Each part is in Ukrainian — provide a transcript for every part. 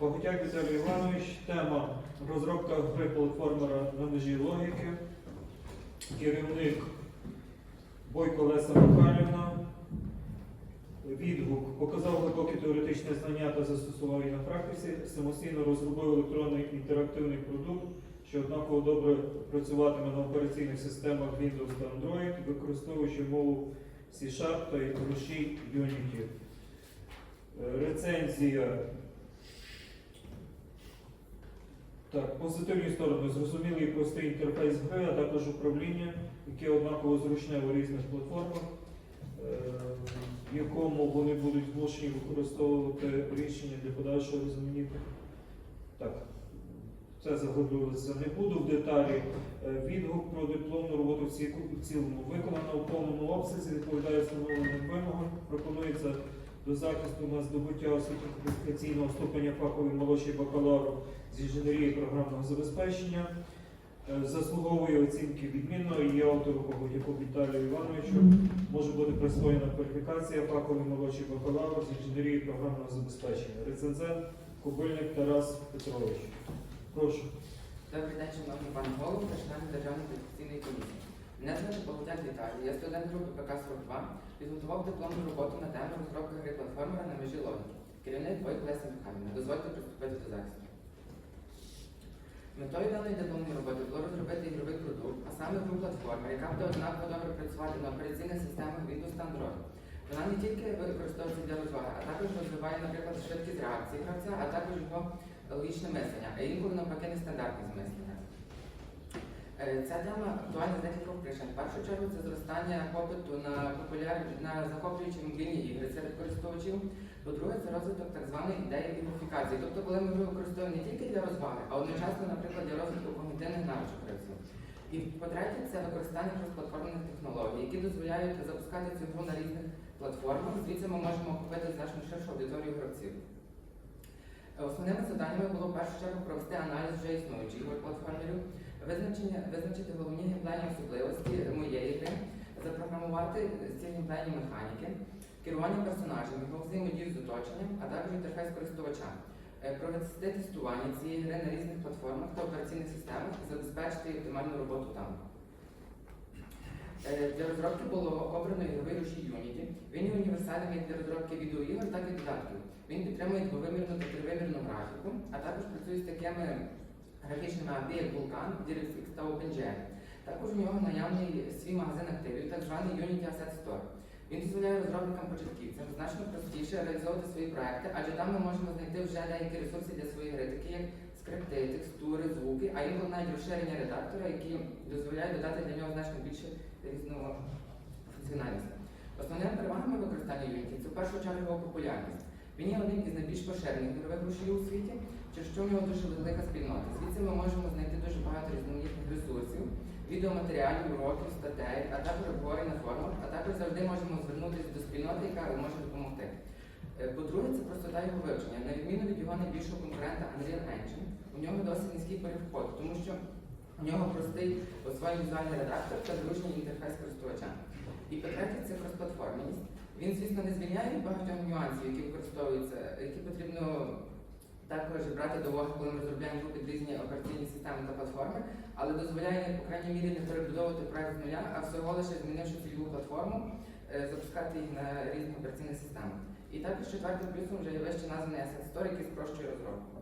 Поготяк Віталій Іванович, тема розробка гри платформера на межі логіки. Керівник Бойко Леса Михайлівна. Відгук показав глибокі теоретичні знання та застосував їх на практиці. Самостійно розробив електронний інтерактивний продукт, що однаково добре працюватиме на операційних системах Windows та Android, використовуючи мову C-Sharp та рушій Unity. Е, Рецензія. Так, позитивні сторони. Зрозумілий і простий інтерфейс гри, а також управління, яке однаково зручне у різних платформах, е, в якому вони будуть змушені використовувати рішення для подальшого різноманіття. Так, це заглиблюватися не буду в деталі. Е, Відгук про дипломну роботу в цілому виконано у повному обсязі, відповідає встановленим вимогам. Пропонується до захисту на здобуття освіти кваліфікаційного ступеня фаховий молодший бакалавр з інженерії програмного забезпечення. Е, Заслуговує оцінки відмінно і є автору Погодяку Віталію Івановичу. Може бути присвоєна кваліфікація фаховий молодший бакалавр з інженерії програмного забезпечення. Рецензент Кобильник Тарас Петрович. Прошу. Добрий день, шановні пане голову та члени Державної комісії. Мене звати Богатяк Віталій, я студент групи ПК-42, підготував дипломну роботу на тему розробки гри платформера на межі логіки. Керівник Бойко Леся Михайлівна. Дозвольте приступити до захисту. Метою даної дипломної роботи було розробити ігровий продукт, а саме гру платформер, яка буде однаково добре працювати на операційних системах Windows та Android. Вона не тільки використовується для розваги, а також розвиває, наприклад, швидкість реакції гравця, а також його логічне мислення, а інколи навпаки нестандартність мислення. Е, Ця тема актуальна з декількох причин. В першу чергу це зростання попиту на популяр... на захоплюючі мобільні ігри серед користувачів. По-друге, це розвиток так званої ідеї гейміфікації. Тобто, коли ми використовуємо не тільки для розваги, а одночасно, наприклад, для розвитку когнітивних навичок гравців. І по-третє, це використання кросплатформних технологій, які дозволяють запускати цю гру на різних платформах. Звідси ми можемо охопити значно ширшу аудиторію гравців. Е, Основними завданнями було в першу чергу провести аналіз вже існуючих платформерів, визначення, визначити головні геймплейні особливості моєї гри, запрограмувати ці геймплейні механіки, керування персонажем, його взаємодію з оточенням, а також інтерфейс користувача, Е, провести тестування цієї гри на різних платформах та операційних системах забезпечити оптимальну роботу там. Е, Для розробки було обрано ігровий рушій Unity. Він є універсальним як для розробки відеоігор, так і додатків. Він підтримує двовимірну та тривимірну графіку, а також працює з такими графічними як Vulkan, DirectX та OpenGL. Також у нього наявний свій магазин активів, так званий Unity Asset Store. Він дозволяє розробникам початківцям значно простіше реалізовувати свої проекти, адже там ми можемо знайти вже деякі ресурси для своєї гри, такі як скрипти, текстури, звуки, а інколи навіть розширення редактора, які дозволяють додати для нього значно більше різного функціональності. Основними перевагами використання Unity це в першу чергу його популярність. Він є одним із найбільш поширених ігрових рушіїв у світі, через що в нього дуже велика спільнота. Звідси ми можемо знайти дуже багато різноманітних ресурсів, відеоматеріалів, уроків, статей, а також обговорень на форумах, а також завжди можемо звернутися до спільноти, яка може допомогти. Е, По-друге, це простота його вивчення. На відміну від його найбільшого конкурента Unreal Engine, у нього досить низький переход, тому що у нього простий освоєний візуальний редактор та зручний інтерфейс користувача. І по-третє, це кросплатформеність. Він, звісно, не звільняє від багатьох нюансів, які використовуються, які потрібно також брати до уваги, коли ми розробляємо групи різні операційні системи та платформи, але дозволяє, по крайній мірі, не перебудовувати проект з нуля, а всього лише змінивши цільову платформу, е, запускати їх на різних операційних системах. І також четвертим плюсом вже є вище названий Asset Store, який спрощує розробку.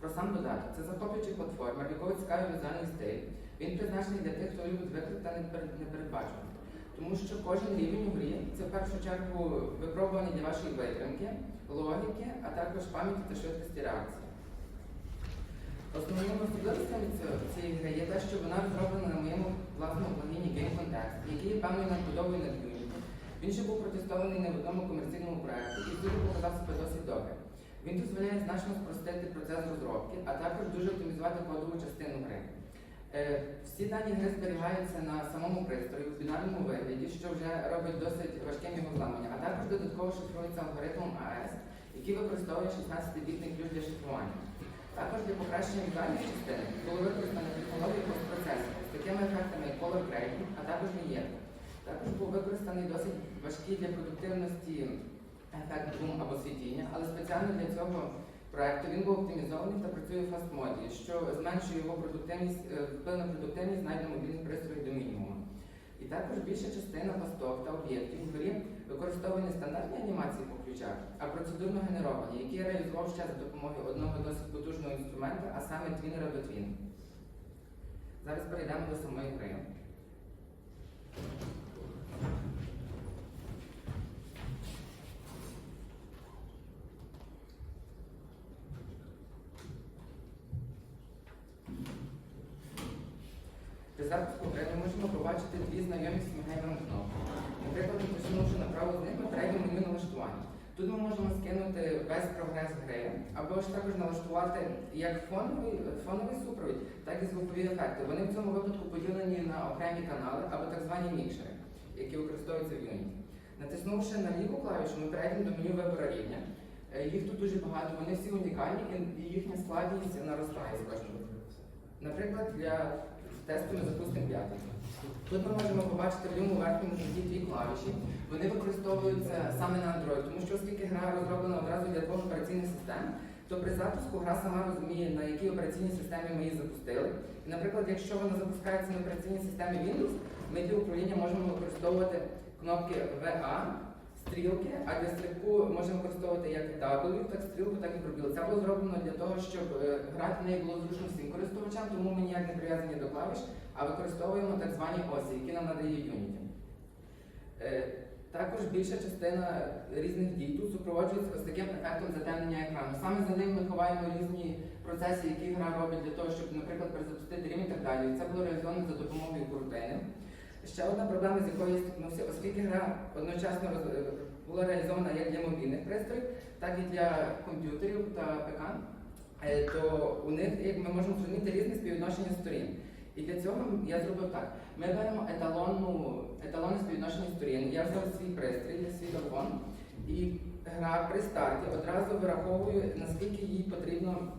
Про сам додаток. Це захоплюючий платформер, в якого цікавий візуальний стиль. Він призначений для тих, хто любить виклик та непер- непередбачуваність. Тому що кожен рівень у грі це в першу чергу випробування для вашої витримки, логіки, а також пам'яті та швидкості реакції. Основними особливостями цієї гри є те, що вона розроблена на моєму власному плагіні Game Context, який є певною надбудовою над Unity. Він ще був протестований не в одному комерційному проєкті і дуже показав себе досить добре. Він дозволяє значно спростити процес розробки, а також дуже оптимізувати кодову частину гри. Е, Всі дані гри зберігаються на самому пристрої у бінарному вигляді, що вже робить досить важким його зламання, а також додатково шифрується алгоритмом AES, який використовує 16-бітний ключ для шифрування. Також для покращення візуальної частини було використано технологію постпроцесу з такими ефектами, як color grading, а також вінєтка. Також був використаний досить важкий для продуктивності ефект бум або світіння, але спеціально для цього проекту він був оптимізований та працює в фаст-моді, що зменшує його продуктивність, е, вплив на продуктивність знайдено мобільних пристроїв до мінімуму. І також більша частина пасток та об'єктів в грі використовує стандартні анімації по ключах, а процедурно генеровані, які я реалізував ще за допомогою одного досить потужного інструмента, а саме твінера до твін. Зараз перейдемо до самої гри. Запуску ми можемо побачити дві знайомі з геймером кнопки. Наприклад, натиснувши на праву з них, ми перейдемо меню налаштування. Тут ми можемо скинути весь прогрес гри, або ж також налаштувати як фоновий, фоновий супровід, так і звукові ефекти. Вони в цьому випадку поділені на окремі канали або так звані мікшери, які використовуються в Unity. Натиснувши на ліву клавішу, ми перейдемо до меню вибору рівня. Е, Їх тут дуже багато, вони всі унікальні і їхня складність наростає з кожним. Наприклад, для тесту ми запустимо п'ятий. Тут ми можемо побачити в лівому верхньому куті дві клавіші. Вони використовуються саме на Android, тому що оскільки гра розроблена одразу для двох операційних систем, то при запуску гра сама розуміє, на якій операційній системі ми її запустили. І, наприклад, якщо вона запускається на операційній системі Windows, ми для управління можемо використовувати кнопки VA, стрілки, а для стрибку можемо використовувати як W, так стрілку, так і пробіл. Це було зроблено для того, щоб е, грати в неї було зручно всім користувачам, тому ми ніяк не прив'язані до клавіш, а використовуємо так звані осі, які нам надає Unity. Е, Також більша частина різних дій тут супроводжується ось таким ефектом затемнення екрану. Саме за ним ми ховаємо різні процеси, які гра робить для того, щоб, наприклад, перезапустити рівень і так далі. Це було реалізовано за допомогою куртини. Ще одна проблема, з якою я стикнувся, оскільки гра одночасно була реалізована як для мобільних пристроїв, так і для комп'ютерів та ПК, е, то у них як ми можемо зрозуміти різне співвідношення сторін. І для цього я зробив так. Ми беремо еталонну, еталонне співвідношення сторін. Я взяв свій пристрій, свій телефон, і гра при старті одразу вираховує, наскільки їй потрібно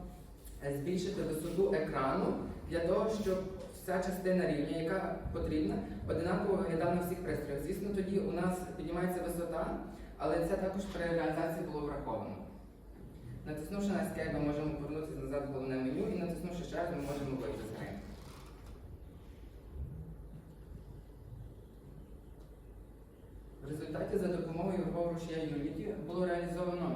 е, збільшити висоту екрану для того, щоб вся частина рівня, яка потрібна, одинаково виглядала на всіх пристроях. Звісно, тоді у нас піднімається висота, але це також при реалізації було враховано. Натиснувши на Escape, ми можемо повернутися назад в головне меню і натиснувши ще раз, ми можемо вийти з гри. В результаті за допомогою рушія Unity було реалізовано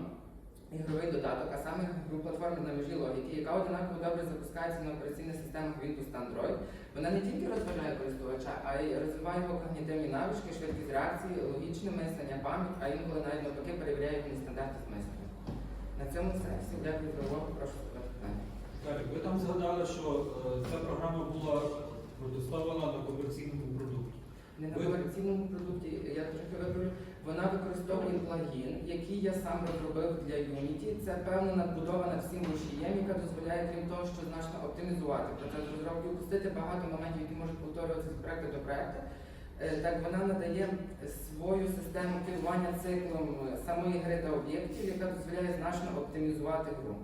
ігровий додаток, а саме гру платформи на межі логіки, яка одинаково добре запускається на операційних системах Windows та Android. Вона не тільки розважає користувача, а й розвиває його когнітивні навички, швидкість реакції, логічне мислення, пам'ять, а інколи навіть навпаки перевіряє їхні стандарти мислення. На цьому все. Всім дякую за увагу. Прошу задати питання. Так, ви там згадали, що е, ця програма була протестована на комерційному продукті. Не на Ви- комерційному продукті, я трохи виправлю, вона використовує плагін, який я сам розробив для Unity. Це певна надбудова над всім рушієм, яка дозволяє, крім того, що значно оптимізувати процес розробки, упустити багато моментів, які можуть повторюватися з проекту до проекту. Е, Так вона надає свою систему керування циклом е, самої гри та об'єктів, яка дозволяє значно оптимізувати гру.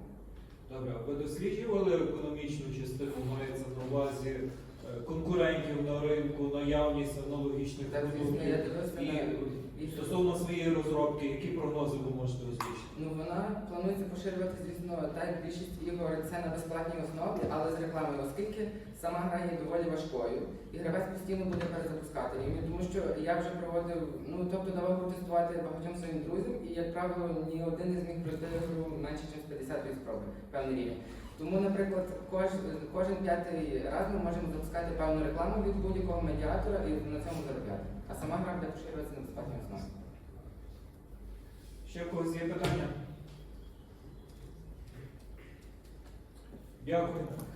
Добре, ви досліджували економічну частину, мається на увазі е, конкурентів на ринку, наявність аналогічних продуктів стосовно своєї розробки, які прогнози ви можете озвучити? Ну вона планується поширювати, звісно, так більшість ігор це на безплатній основі, але з рекламою, оскільки сама гра є доволі важкою, і гравець постійно буде перезапускати рівні, тому що я вже проводив, ну тобто давав протестувати багатьом своїм друзям, і як правило, ні один із них пройти гру менше ніж 50 спроби, певний рівень. Тому, наприклад, кож, кожен п'ятий раз ми можемо запускати певну рекламу від будь-якого медіатора і на цьому заробляти. А сама гра буде поширюватися на безплатній основі. Ще в когось є питання? Дякую.